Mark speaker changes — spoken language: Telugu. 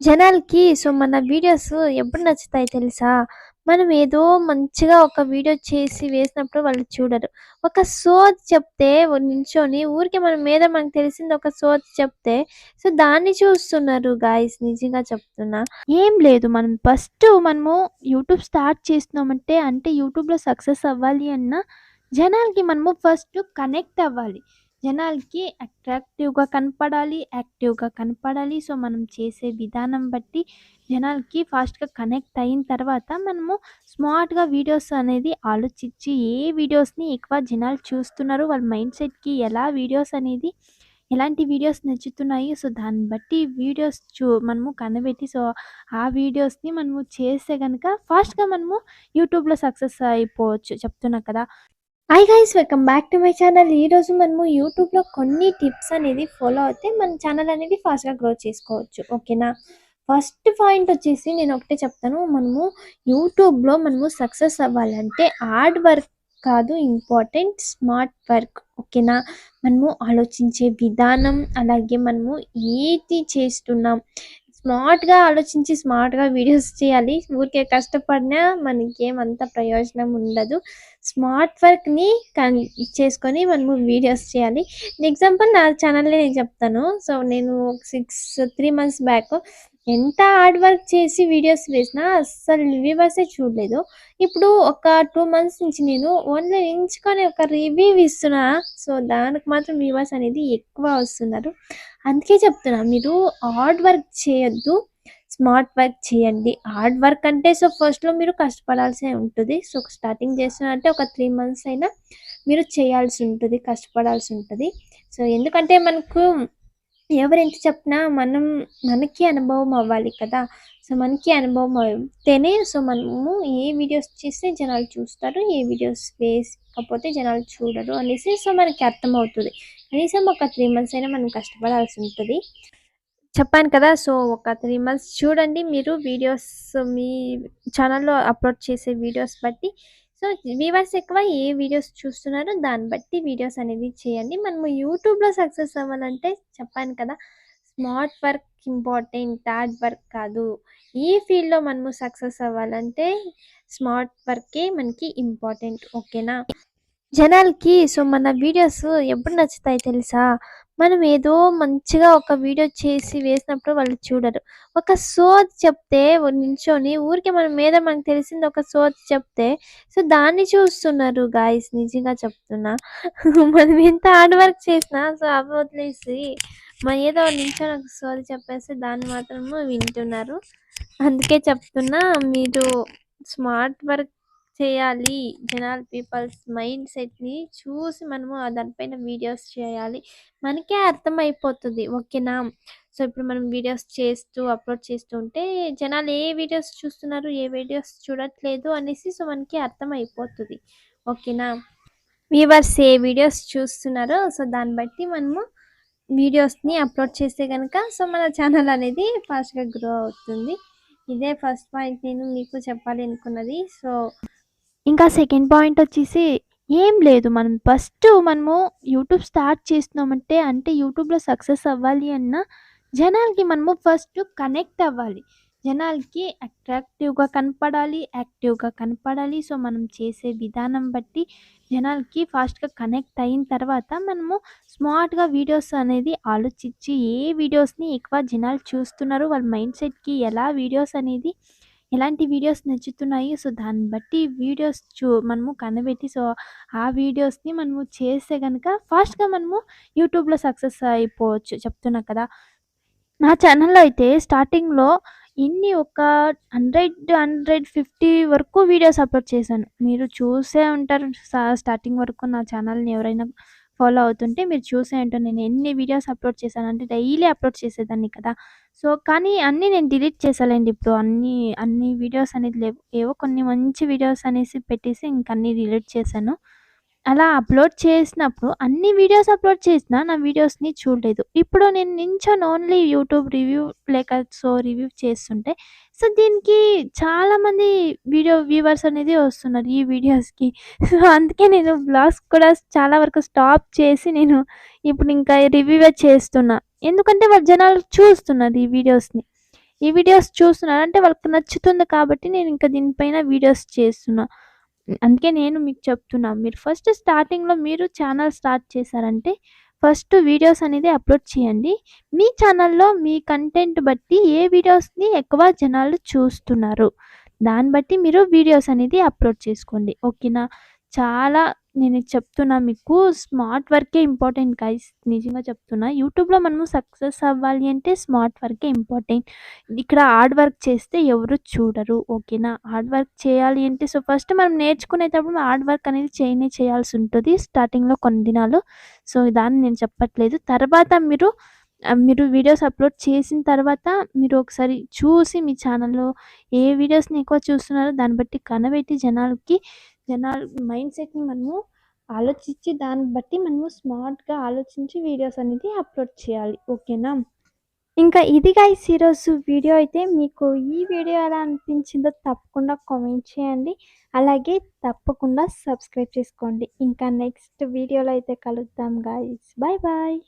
Speaker 1: జనాలకి సో మన వీడియోస్ ఎప్పుడు నచ్చుతాయి తెలుసా? మనం ఏదో మంచిగా ఒక వీడియో చేసి వేసినప్పుడు వాళ్ళు చూడరు. ఒక సోది చెప్తే నిల్చొని ఊరికే మనం మీద మనకు తెలిసింది ఒక సోది చెప్తే సో దాన్ని చూస్తున్నారు గాయ్స్ నిజంగా చెప్తున్నా.
Speaker 2: ఏం లేదు. మనం ఫస్ట్ మనము యూట్యూబ్ స్టార్ట్ చేస్తున్నామంటే అంటే యూట్యూబ్‌లో సక్సెస్ అవ్వాలి అన్న జనాలకి మనము ఫస్ట్ కనెక్ట్ అవ్వాలి. జనాలకి అట్రాక్టివ్‌గా కనపడాలి, యాక్టివ్‌గా కనపడాలి. సో, మనం చేసే విధానం బట్టి జనాలకి ఫాస్ట్‌గా కనెక్ట్ అయిన తర్వాత మనము స్మార్ట్‌గా వీడియోస్ అనేది ఆలోచించి ఏ వీడియోస్‌ని ఎక్కువ జనాలు చూస్తున్నారు, వాళ్ళ మైండ్ సెట్‌కి ఎలా వీడియోస్ అనేది ఎలాంటి వీడియోస్ నచ్చుతున్నాయి. సో, దాన్ని బట్టి వీడియోస్ చూ మనము కనిపెట్టి సో, ఆ వీడియోస్‌ని మనము చేస్తే కనుక ఫాస్ట్‌గా మనము యూట్యూబ్‌లో సక్సెస్ అయిపోవచ్చు. చెప్తున్నా కదా!
Speaker 1: Hi guys welcome back to my channel. ఈరోజు మనము యూట్యూబ్‌లో కొన్ని టిప్స్ అనేది ఫాలో అయితే మన ఛానల్ అనేది ఫాస్ట్‌గా గ్రో చేసుకోవచ్చు. ఓకేనా? ఫస్ట్ పాయింట్ వచ్చేసి నేను ఒకటే చెప్తాను. మనము యూట్యూబ్‌లో మనము సక్సెస్ అవ్వాలంటే హార్డ్ వర్క్ కాదు ఇంపార్టెంట్ స్మార్ట్ వర్క్. ఓకేనా? మనము ఆలోచించే విధానం అలాగే మనము ఏది చేస్తున్నాం స్మార్ట్‌గా ఆలోచించి స్మార్ట్‌గా వీడియోస్ చేయాలి. ఊరికే కష్టపడినా మనకేమంత ప్రయోజనం ఉండదు. స్మార్ట్ వర్క్‌ని కన్ చేసుకొని మనము వీడియోస్ చేయాలి. ఎగ్జాంపుల్ నా ఛానల్‌నే నేను చెప్తాను. సో, నేను 6, 3 మంత్స్ బ్యాక్ ఎంత హార్డ్ వర్క్ చేసి వీడియోస్ వేసినా అస్సలు వ్యూవర్సే చూడలేదు. ఇప్పుడు ఒక టూ మంత్స్ నుంచి నేను ఓన్లీ ఎంచుకొని ఒక రివ్యూ ఇస్తున్నా. సో, దానికి మాత్రం వ్యూవర్స్ అనేది ఎక్కువ వస్తున్నారు. అందుకే చెప్తున్నా మీరు హార్డ్ వర్క్ చేయొద్దు. స్మార్ట్ వర్క్ చేయండి. హార్డ్ వర్క్ అంటే సో, ఫస్ట్‌లో మీరు కష్టపడాల్సే ఉంటుంది సో, స్టార్టింగ్ చేస్తున్నారంటే ఒక త్రీ మంత్స్ అయినా మీరు చేయాల్సి ఉంటుంది కష్టపడాల్సి ఉంటుంది సో, ఎందుకంటే మనకు ఎవరు ఎంత చెప్పినా మనం మనకి అనుభవం అవ్వాలి కదా! సో, మనకి అనుభవం అయితేనే సో, మనము ఏ వీడియోస్ చేస్తే జనాలు చూస్తారు. ఏ వీడియోస్ వేయకపోతే జనాలు చూడరు అనేసి సో, మనకి అర్థమవుతుంది కనీసం ఒక త్రీ మంత్స్ అయినా మనం కష్టపడాల్సి ఉంటుంది చెప్పాను కదా! సో, ఒక త్రీ మంత్స్ చూడండి మీరు వీడియోస్ మీ ఛానల్‌లో అప్‌లోడ్ చేసే వీడియోస్ బట్టి సో, వ్యూవర్స్ ఎక్కువ ఏ వీడియోస్ చూస్తున్నారో దాన్ని బట్టి వీడియోస్ అనేది చేయండి. మనము యూట్యూబ్‌లో సక్సెస్ అవ్వాలంటే చెప్పాను కదా! Smart work important hard work కాదు. ఈ ఫీల్డ్‌లో మనము సక్సెస్ అవ్వాలంటే స్మార్ట్ వర్కే మనకి ఇంపార్టెంట్. ఓకేనా? జనాలకి సో, మన వీడియోస్ ఎప్పుడు నచ్చుతాయి తెలుసా? మనం ఏదో మంచిగా ఒక వీడియో చేసి వేసినప్పుడు వాళ్ళు చూడరు. ఒక సోది చెప్తే వ నించొని ఊరికే మన మీద మనకు తెలిసింది ఒక సోది చెప్తే సో దాన్ని చూస్తున్నారు గాయ్స్ నిజంగా చెప్తున్నా. మనం ఎంత హార్డ్ వర్క్ చేసినా సో, అవి వదిలేసి మ ఏదో నించొని ఒక సోది చెప్పేసి దాన్ని మాత్రము వింటున్నారు. అందుకే చెప్తున్నా మీరు స్మార్ట్ వర్క్ చేయాలి. జనాలు పీపుల్స్ మైండ్ సెట్‌ని చూసి మనము దానిపైన వీడియోస్ చేయాలి. మనకే అర్థమైపోతుంది ఓకేనా? సో, ఇప్పుడు మనం వీడియోస్ చేస్తూ అప్‌లోడ్ చేస్తూ ఉంటే జనాలు ఏ వీడియోస్ చూస్తున్నారు, ఏ వీడియోస్ చూడట్లేదు అనేసి సో, మనకి అర్థమైపోతుంది ఓకేనా? వ్యూవర్స్ ఏ వీడియోస్ చూస్తున్నారో సో, దాన్ని బట్టి మనము వీడియోస్‌ని అప్‌లోడ్ చేస్తే కనుక సో, మన ఛానల్ అనేది ఫాస్ట్‌గా గ్రో అవుతుంది. ఇదే ఫస్ట్ పాయింట్ నేను మీకు చెప్పాలి అనుకున్నది. సో
Speaker 2: ఇంకా సెకండ్ పాయింట్ వచ్చేసి ఏం లేదు. మనం ఫస్ట్ మనము యూట్యూబ్ స్టార్ట్ చేస్తున్నామంటే అంటే యూట్యూబ్‌లో సక్సెస్ అవ్వాలి అన్నా జనాలకి మనము ఫస్ట్ కనెక్ట్ అవ్వాలి. జనాలకి అట్రాక్టివ్‌గా కనపడాలి, యాక్టివ్‌గా కనపడాలి. సో, మనం చేసే విధానం బట్టి జనాలకి ఫాస్ట్‌గా కనెక్ట్ అయిన తర్వాత మనము స్మార్ట్‌గా వీడియోస్ అనేది ఆలోచించి ఏ వీడియోస్‌ని ఎక్కువ జనాలు చూస్తున్నారు, వాళ్ళ మైండ్ సెట్‌కి ఎలా వీడియోస్ అనేది ఎలాంటి వీడియోస్ నచ్చుతున్నాయి. సో, దాన్ని బట్టి వీడియోస్ చూ మనము కనిపెట్టి సో, ఆ వీడియోస్‌ని మనము చేస్తే కనుక ఫాస్ట్‌గా మనము యూట్యూబ్‌లో సక్సెస్ అయిపోవచ్చు. చెప్తున్నా కదా! నా ఛానల్‌లో అయితే స్టార్టింగ్‌లో ఎన్ని ఒక 100, 150 వరకు వీడియోస్ అప్‌లోడ్ చేశాను. మీరు చూసే ఉంటారు స్టార్టింగ్ వరకు నా ఛానల్‌ని ఎవరైనా ఫాలో అవుతుంటే మీరు చూసే ఉంటారు. నేను ఎన్ని వీడియోస్ అప్‌లోడ్ చేశాను అంటే డైలీ అప్‌లోడ్ చేసేదాన్ని కదా! సో, కానీ అన్నీ నేను డిలీట్ చేశాలేండి ఇప్పుడు అన్ని అన్ని వీడియోస్ అనేది లేవు. ఏవో కొన్ని మంచి వీడియోస్ అనేసి పెట్టేసి ఇంకన్నీ డిలీట్ చేశాను. అలా అప్‌లోడ్ చేసినప్పుడు అన్ని వీడియోస్ అప్‌లోడ్ చేసినా నా వీడియోస్‌ని చూడలేదు. ఇప్పుడు నేను నించొని ఓన్లీ యూట్యూబ్ రివ్యూ లేక సో, రివ్యూ చేస్తుంటే సో, దీనికి చాలామంది వీడియో వ్యూవర్స్ అనేది వస్తున్నారు ఈ వీడియోస్‌కి. సో, అందుకే నేను బ్లాగ్స్ కూడా చాలా వరకు స్టాప్ చేసి నేను ఇప్పుడు ఇంకా రివ్యూవే చేస్తున్నా. ఎందుకంటే వాళ్ళు జనాలు చూస్తున్నారు ఈ వీడియోస్‌ని. ఈ వీడియోస్ చూస్తున్నారు అంటే వాళ్ళకి నచ్చుతుంది కాబట్టి నేను ఇంకా దీనిపైన వీడియోస్ చేస్తున్నా. అందుకే నేను మీకు చెప్తున్నా. మీరు ఫస్ట్ స్టార్టింగ్‌లో మీరు ఛానల్ స్టార్ట్ చేశారంటే ఫస్ట్ వీడియోస్ అనేది అప్‌లోడ్ చేయండి. మీ ఛానల్‌లో మీ కంటెంట్ బట్టి ఏ వీడియోస్‌ని ఎక్కువ జనాలు చూస్తున్నారు. దాన్ని బట్టి మీరు వీడియోస్ అనేది అప్‌లోడ్ చేసుకోండి. ఓకేనా? చాలా నేను చెప్తున్నా మీకు స్మార్ట్ వర్కే ఇంపార్టెంట్ గైస్. నిజంగా చెప్తున్నా. యూట్యూబ్‌లో మనము సక్సెస్ అవ్వాలి అంటే స్మార్ట్ వర్కే ఇంపార్టెంట్. ఇక్కడ హార్డ్ వర్క్ చేస్తే ఎవరు చూడరు. ఓకేనా? హార్డ్ వర్క్ చేయాలి అంటే సో ఫస్ట్ మనం నేర్చుకునేటప్పుడు హార్డ్ వర్క్ అనేది చేయనే చేయాల్సి ఉంటుంది స్టార్టింగ్‌లో కొన్ని దినాలు. సో దాన్ని నేను చెప్పట్లేదు. తర్వాత మీరు మీరు వీడియోస్ అప్‌లోడ్ చేసిన తర్వాత మీరు ఒకసారి చూసి మీ ఛానల్‌లో ఏ వీడియోస్‌ని ఎక్కువ చూస్తున్నారో దాన్ని బట్టి కనబెట్టి జనాలకి జనాల మైండ్ సెట్‌ని మనము ఆలోచించి దాన్ని బట్టి మనము స్మార్ట్‌గా ఆలోచించి వీడియోస్ అనేది అప్‌లోడ్ చేయాలి. ఓకేనా? ఇంకా ఇది గైస్ ఈరోజు వీడియో అయితే మీకు ఈ వీడియో ఎలా అనిపించిందో తప్పకుండా కామెంట్ చేయండి. అలాగే తప్పకుండా సబ్స్క్రైబ్ చేసుకోండి. ఇంకా నెక్స్ట్ వీడియోలో అయితే కలుద్దాం గాయస్ బాయ్ బాయ్.